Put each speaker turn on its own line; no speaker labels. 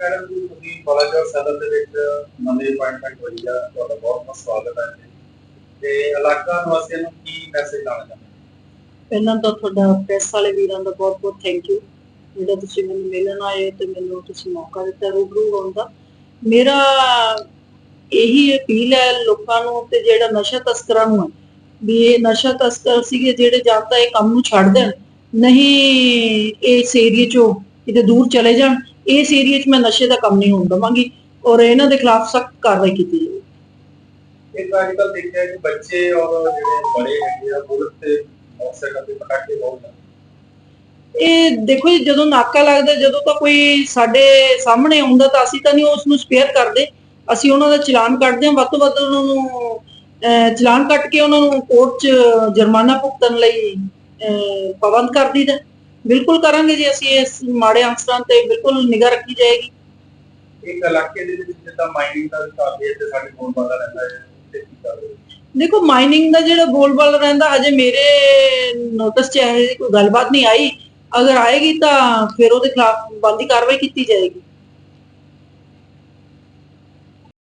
Madam ਜੀ, ਤੁਸੀਂ ਬਲਾਚੌਰ ਸਦਰ ਦੇ ਵਿੱਚ ਨਵੀਂ ਅਪਾਇੰਟਮੈਂਟ ਹੋਈ ਆ, ਤੁਹਾਡਾ ਬਹੁਤ ਬਹੁਤ ਸਵਾਗਤ ਹੈ ਜੀ। ਤੇ ਇਲਾਕਾ ਨਿਵਾਸੀਆਂ ਨੂੰ ਕੀ ਮੈਸੇਜ ਲਾਣਾ ਚਾਹੁੰਦੇ
ਪਹਿਲਾਂ ਤਾਂ ਤੁਹਾਡਾ ਪ੍ਰੈਸ ਵਾਲੇ ਵੀਰਾਂ ਦਾ ਬਹੁਤ ਬਹੁਤ ਥੈਂਕ ਯੂ ਜਿਹੜਾ ਤੁਸੀਂ ਮੈਨੂੰ ਮਿਲਣ ਆਏ ਤੇ ਮੈਨੂੰ ਤੁਸੀਂ ਮੌਕਾ ਦਿੱਤਾ ਰੂਬਰੂ ਹੋਣ ਦਾ। ਮੇਰਾ ਇਹੀ ਅਪੀਲ ਹੈ ਲੋਕਾਂ ਨੂੰ ਤੇ ਜਿਹੜਾ ਨਸ਼ਾ ਤਸਕਰਾਂ ਨੂੰ ਵੀ ਇਹ ਨਸ਼ਾ ਤਸਕਰ ਸੀਗੇ ਜਿਹੜੇ ਜਾਂ ਤਾਂ ਇਹ ਕੰਮ ਨੂੰ ਛੱਡ ਦੇਣ, ਨਹੀਂ ਇਸ ਏਰੀਏ ਚੋਂ ਕਿਤੇ ਦੂਰ ਚਲੇ ਜਾਣ ਇਸ ਏਰੀਏ 'ਚ ਮੈਂ ਨਸ਼ੇ ਦਾ ਕੰਮ ਨਹੀਂ ਹੋਣ ਦਵਾਂਗੀ ਔਰ ਇਹਨਾਂ ਦੇ ਖਿਲਾਫ ਸਖਤ ਕਾਰਵਾਈ ਕੀਤੀ ਜਾਵੇ।
ਇੱਕ ਅੱਜ ਕੱਲ੍ਹ ਦੇਖਿਆ ਕਿ ਬੱਚੇ ਔਰ ਜਿਹੜੇ ਬੜੇ ਹੈਗੇ ਆ ਬੁਲਟ ਤੇ ਮੋਟਰਸਾਈਕਲ ਤੇ ਪਟਾਕੇ ਬਹੁਤ ਜਾਂਦੇ
ਇਹ ਦੇਖੋ ਜੀ ਜਦੋਂ ਨਾਕਾ ਲੱਗਦਾ ਜਦੋਂ ਤਾਂ ਕੋਈ ਸਾਡੇ ਸਾਹਮਣੇ ਆਉਂਦਾ ਤਾਂ ਅਸੀਂ ਤਾਂ ਨਹੀਂ ਉਸ ਨੂੰ ਸਪੇਅਰ ਕਰਦੇ। ਅਸੀਂ ਉਹਨਾਂ ਦਾ ਚਲਾਨ ਕੱਟਦੇ ਹਾਂ ਵੱਧ ਤੋਂ ਵੱਧ ਉਹਨਾਂ ਨੂੰ ਚਲਾਨ ਕੱਟ ਕੇ ਉਹਨਾਂ ਨੂੰ ਕੋਰਟ 'ਚ ਜੁਰਮਾਨਾ ਭੁਗਤਣ ਲਈ ਪਾਬੰਦ ਕਰ ਦਈਦਾ। ਬਿਲਕੁਲ ਕਰਾਂਗੇ ਜੀ ਅਸੀਂ ਇਸ ਮਾੜੇ ਅਨਸਰਾਂ ਤੇ ਬਿਲਕੁਲ ਨਿਗਾਹ ਰੱਖੀ ਜਾਏਗੀ।
ਇੱਕ ਇਲਾਕੇ ਦੇ ਵਿੱਚ ਜਿੱਦਾਂ ਮਾਈਨਿੰਗ ਦਾ ਕਾਫੀ ਤੇ ਸਾਡੇ ਕੋਲ ਪਤਾ ਰਹਿੰਦਾ ਹੈ ਤੇ ਕੀ ਕਰ ਰਹੇ ਹੋ?
ਦੇਖੋ ਮਾਈਨਿੰਗ ਦਾ ਜਿਹੜਾ ਬੋਲਬਾਲ ਰਹਿੰਦਾ ਹਜੇ ਮੇਰੇ ਨੋਟਿਸ 'ਚ ਇਹੋ ਕੋਈ ਗੱਲਬਾਤ ਨਹੀਂ ਆਈ। ਅਗਰ ਆਏਗੀ ਤਾਂ ਫਿਰ ਉਹਦੇ ਖਿਲਾਫ ਬੰਦੀ ਕਾਰਵਾਈ ਕੀਤੀ ਜਾਏਗੀ।